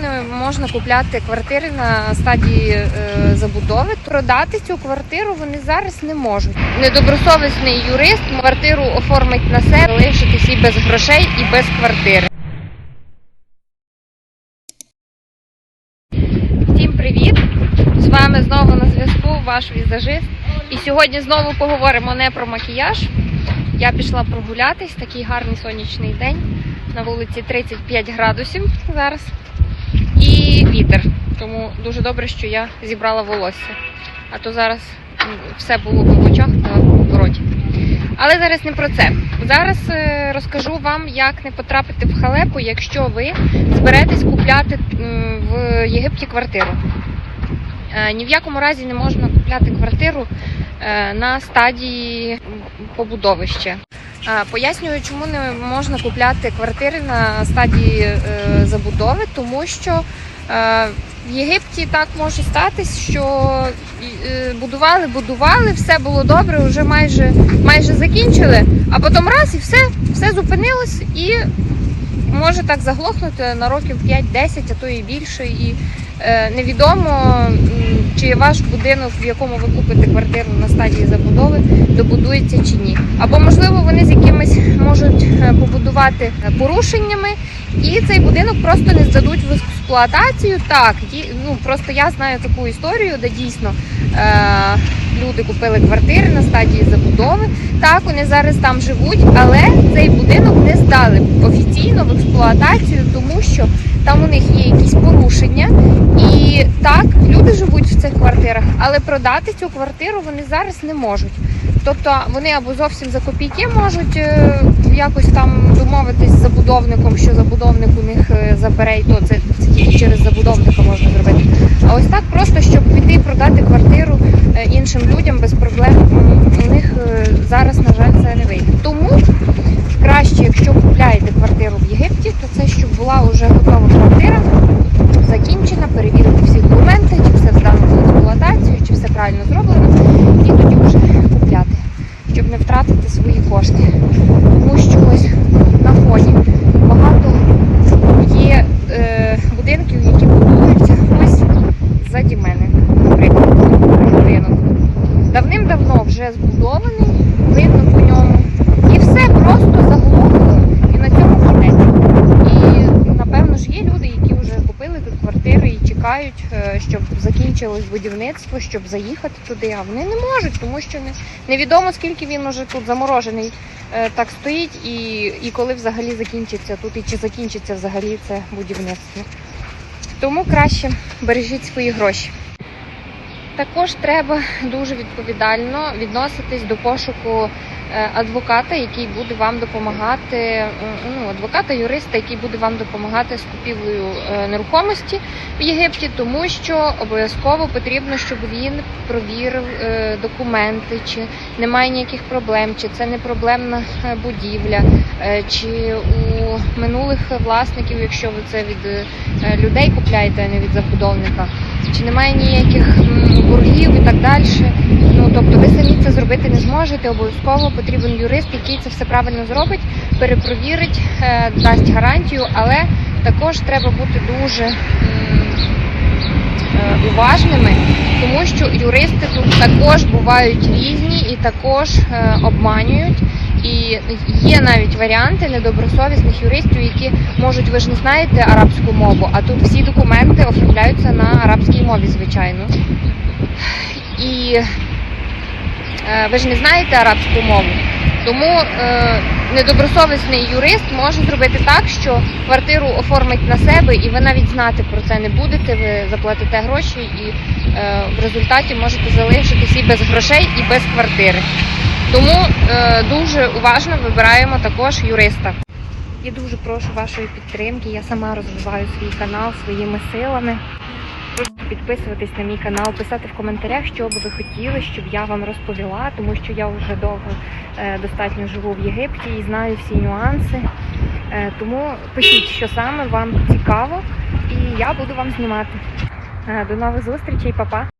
не можна купляти квартири на стадії е, забудови. Продати цю квартиру вони зараз не можуть. Недобросовісний юрист квартиру оформить на себе, лишитись і без грошей, і без квартири. Всім привіт! З вами знову на зв'язку ваш візажист. І сьогодні знову поговоримо не про макіяж. Я пішла прогулятись, такий гарний сонячний день. На вулиці 35 градусів зараз. Тому дуже добре, що я зібрала волосся. А то зараз все було в очах та в роті. Але зараз не про це. Зараз е, розкажу вам, як не потрапити в халепу, якщо ви зберетесь купляти в Єгипті квартиру. Е, Ні в якому разі не можна купляти квартиру е, на стадії м, побудови ще. Е, Пояснюю, чому не можна купляти квартири на стадії забудови, тому що в Єгипті так може статись, що е, будували, будували, все було добре, вже майже, майже закінчили, а потім раз і все, все зупинилось і може так заглохнути на років 5-10, а то і більше. І е, невідомо, чи ваш будинок, в якому ви купите квартиру на стадії забудови, добудується чи ні. Або можливо вони з якимись можуть е, побудувати порушеннями, і цей будинок просто не здадуть в експлуатацію. Так, ну просто я знаю таку історію, де дійсно е, люди купили квартири на стадії забудови. Так, вони зараз там живуть, але цей будинок не здали офіційно в експлуатацію, тому що там у них є якісь порушення. І так, люди живуть в цих квартирах, але продати цю квартиру вони зараз не можуть. Тобто вони або зовсім за копійки можуть е, якось там домовитись з забудовником, що забудовник у них е, забере, і то це, це тільки через забудовника можна зробити. А ось так просто, щоб піти продати квартиру е, іншим людям без проблем, м, у них е, зараз, на жаль, це не вийде. Тому краще, якщо купляєте квартиру в Єгипті, то це щоб була вже готова квартира, закінчена, перевірити всі документи, чи все здано в експлуатацію, чи все правильно зроблено, і тоді вже купляти, щоб не втратити свої кошти. Тому що ось на фоні багато є е, будинків, які будуються ось ззаді мене, наприклад, будинок. Давним-давно вже збудований, видно по ньому. І все просто заглохло і на цьому кінець. І напевно ж є люди, які вже купили тут квартири і чекають, е, щоб закінчилось будівництво, щоб заїхати туди. А вони не можуть, тому що не, невідомо скільки він уже тут заморожений е, так стоїть, і, і коли взагалі закінчиться тут, і чи закінчиться взагалі це будівництво. Тому краще бережіть свої гроші. Також треба дуже відповідально відноситись до пошуку адвоката, який буде вам допомагати, е, ну, адвоката, юриста, який буде вам допомагати з купівлею е, нерухомості в Єгипті, тому що обов'язково потрібно, щоб він провірив е, документи, чи немає ніяких проблем, чи це не проблемна е, будівля, е, чи у минулих власників, якщо ви це від е, людей купляєте, а не від забудовника чи немає ніяких боргів і так далі. Ну тобто ви самі це зробити не зможете. Обов'язково потрібен юрист, який це все правильно зробить, перепровірить, е, дасть гарантію, але також треба бути дуже е, уважними, тому що юристи тут також бувають різні і також е, обманюють. І є навіть варіанти недобросовісних юристів, які можуть, ви ж не знаєте арабську мову, а тут всі документи оформляються на арабській мові, звичайно. І е, ви ж не знаєте арабську мову. Тому е, недобросовісний юрист може зробити так, що квартиру оформить на себе, і ви навіть знати про це не будете. Ви заплатите гроші, і е, в результаті можете залишитись і без грошей, і без квартири. Тому е, дуже уважно вибираємо також юриста. Я дуже прошу вашої підтримки. Я сама розвиваю свій канал своїми силами. Прошу підписуватись на мій канал, писати в коментарях, що би ви хотіли, щоб я вам розповіла, тому що я вже довго е, достатньо живу в Єгипті і знаю всі нюанси. Е, тому пишіть, що саме вам цікаво, і я буду вам знімати. Е, до нових зустрічей, па-па!